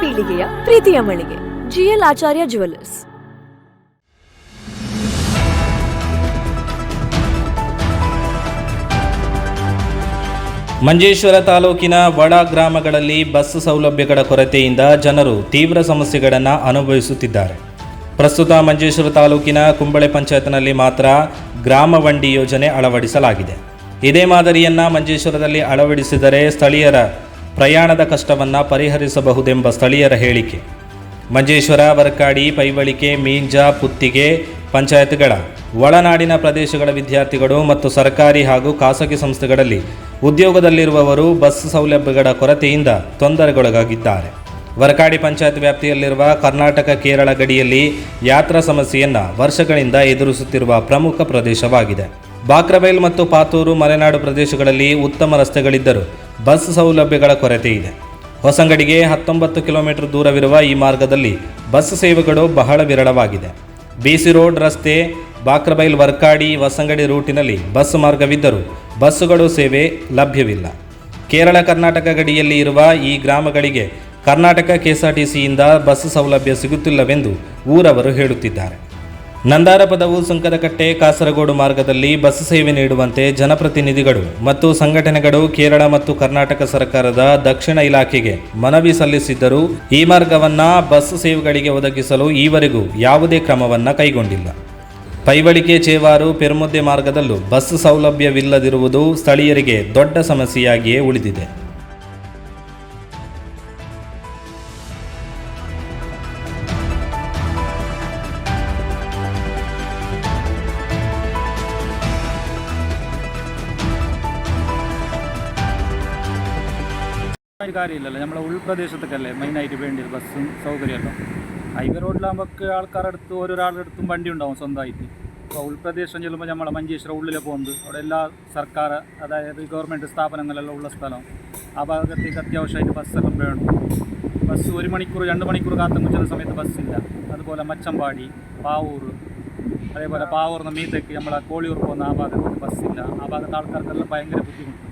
ಪೀಳಿಗೆಯ ಪ್ರೀತಿಯ ಮಳಿಗೆ. ಜಿಎಲ್ ಆಚಾರ್ಯ ಜುವೆಲ್ಲರ್ಸ್ ಮಂಜೇಶ್ವರ ತಾಲೂಕಿನ ವಡ ಗ್ರಾಮಗಳಲ್ಲಿ ಬಸ್ ಸೌಲಭ್ಯಗಳ ಕೊರತೆಯಿಂದ ಜನರು ತೀವ್ರ ಸಮಸ್ಯೆಗಳನ್ನು ಅನುಭವಿಸುತ್ತಿದ್ದಾರೆ. ಪ್ರಸ್ತುತ ಮಂಜೇಶ್ವರ ತಾಲೂಕಿನ ಕುಂಬಳೆ ಪಂಚಾಯತ್ನಲ್ಲಿ ಮಾತ್ರ ಗ್ರಾಮ ವಂಡಿ ಯೋಜನೆ ಅಳವಡಿಸಲಾಗಿದೆ. ಇದೇ ಮಾದರಿಯನ್ನು ಮಂಜೇಶ್ವರದಲ್ಲಿ ಅಳವಡಿಸಿದರೆ ಸ್ಥಳೀಯರ ಪ್ರಯಾಣದ ಕಷ್ಟವನ್ನು ಪರಿಹರಿಸಬಹುದೆಂಬ ಸ್ಥಳೀಯರ ಹೇಳಿಕೆ. ಮಂಜೇಶ್ವರ ವರ್ಕಾಡಿ ಪೈವಳಿಕೆ, ಮೀಂಜಾ, ಪುತ್ತಿಗೆ, ಪಂಚಾಯತ್ಗಳ, ಒಳನಾಡಿನ ಪ್ರದೇಶಗಳ ವಿದ್ಯಾರ್ಥಿಗಳು ಮತ್ತು ಸರ್ಕಾರಿ ಹಾಗೂ ಖಾಸಗಿ ಸಂಸ್ಥೆಗಳಲ್ಲಿ ಉದ್ಯೋಗದಲ್ಲಿರುವವರು ಬಸ್ ಸೌಲಭ್ಯಗಳ ಕೊರತೆಯಿಂದ ತೊಂದರೆಗೊಳಗಾಗಿದ್ದಾರೆ. ವರ್ಕಾಡಿ ಪಂಚಾಯತ್ ವ್ಯಾಪ್ತಿಯಲ್ಲಿರುವ ಕರ್ನಾಟಕ ಕೇರಳ ಗಡಿಯಲ್ಲಿ ಯಾತ್ರಾ ಸಮಸ್ಯೆಯನ್ನು ವರ್ಷಗಳಿಂದ ಎದುರಿಸುತ್ತಿರುವ ಪ್ರಮುಖ ಪ್ರದೇಶವಾಗಿದೆ. ಬಾಕ್ರಬೈಲ್ ಮತ್ತು ಪಾತೂರು ಮಲೆನಾಡು ಪ್ರದೇಶಗಳಲ್ಲಿ ಉತ್ತಮ ರಸ್ತೆಗಳಿದ್ದರೂ ಬಸ್ ಸೌಲಭ್ಯಗಳ ಕೊರತೆ ಇದೆ. ಹೊಸಂಗಡಿಗೆ ಹತ್ತೊಂಬತ್ತು ಕಿಲೋಮೀಟರ್ ದೂರವಿರುವ ಈ ಮಾರ್ಗದಲ್ಲಿ ಬಸ್ ಸೇವೆಗಳು ಬಹಳ ವಿರಳವಾಗಿದೆ. ಬಿಸಿ ರೋಡ್ ರಸ್ತೆ, ಬಾಕ್ರಬೈಲ್ ವರ್ಕಾಡಿ, ಹೊಸಂಗಡಿ ರೂಟಿನಲ್ಲಿ ಬಸ್ ಮಾರ್ಗವಿದ್ದರೂ ಬಸ್ಸುಗಳು ಸೇವೆ ಲಭ್ಯವಿಲ್ಲ. ಕೇರಳ ಕರ್ನಾಟಕ ಗಡಿಯಲ್ಲಿ ಇರುವ ಈ ಗ್ರಾಮಗಳಿಗೆ ಕರ್ನಾಟಕ ಕೆಎಸ್ಆರ್ಟಿಸಿಯಿಂದ ಬಸ್ ಸೌಲಭ್ಯ ಸಿಗುತ್ತಿಲ್ಲವೆಂದು ಊರವರು ಹೇಳುತ್ತಿದ್ದಾರೆ. ನಂದಾರ ಪದವು ಸುಂಕದಕಟ್ಟೆ ಕಾಸರಗೋಡು ಮಾರ್ಗದಲ್ಲಿ ಬಸ್ ಸೇವೆ ನೀಡುವಂತೆ ಜನಪ್ರತಿನಿಧಿಗಳು ಮತ್ತು ಸಂಘಟನೆಗಳು ಕೇರಳ ಮತ್ತು ಕರ್ನಾಟಕ ಸರ್ಕಾರದ ದಕ್ಷಿಣ ಇಲಾಖೆಗೆ ಮನವಿ ಸಲ್ಲಿಸಿದ್ದರೂ ಈ ಮಾರ್ಗವನ್ನ ಬಸ್ ಸೇವೆಗಳಿಗೆ ಒದಗಿಸಲು ಈವರೆಗೂ ಯಾವುದೇ ಕ್ರಮವನ್ನ ಕೈಗೊಂಡಿಲ್ಲ. ಪೈವಳಿಕೆ ಚೇವಾರು ಪೆರ್ಮುದ್ದೆ ಮಾರ್ಗದಲ್ಲೂ ಬಸ್ ಸೌಲಭ್ಯವಿಲ್ಲದಿರುವುದು ಸ್ಥಳೀಯರಿಗೆ ದೊಡ್ಡ ಸಮಸ್ಯೆಯಾಗಿಯೇ ಉಳಿದಿದೆ. ഒരു കാര്യമില്ലല്ലോ. നമ്മളെ ഉൾപ്രദേശത്തൊക്കെയല്ലേ മെയിനായിട്ട് വേണ്ടിയത് ബസ്സും സൗകര്യമല്ലോ ഹൈവേ റോഡിലാകുമ്പോൾ ആൾക്കാരുടെ അടുത്ത് ഓരോരാളുടെ അടുത്തും വണ്ടി ഉണ്ടാവും സ്വന്തമായിട്ട്. അപ്പോൾ ഉൾപ്രദേശം ചെല്ലുമ്പോൾ നമ്മളെ മഞ്ചേശ്വരം ഉള്ളിലെ പോകുന്നത്. അവിടെ എല്ലാ സർക്കാർ അതായത് ഗവൺമെന്റ് സ്ഥാപനങ്ങളെല്ലാം ഉള്ള സ്ഥലം. ആ ഭാഗത്തേക്ക് അത്യാവശ്യമായിട്ട് ബസ്സെല്ലാം വേണം. ബസ് ഒരു മണിക്കൂർ രണ്ട് മണിക്കൂർ കാത്തു ചില സമയത്ത് ബസ്സില്ല അതുപോലെ മച്ചമ്പാടി പാവൂർ അതേപോലെ പാവൂർന്ന് മീത്തേക്ക് നമ്മളെ കോളിയൂർ പോകുന്ന ആ ഭാഗത്തേക്ക് ബസ്സില്ല ആ ഭാഗത്ത് ആൾക്കാർക്കെല്ലാം ഭയങ്കര ബുദ്ധിമുട്ട്.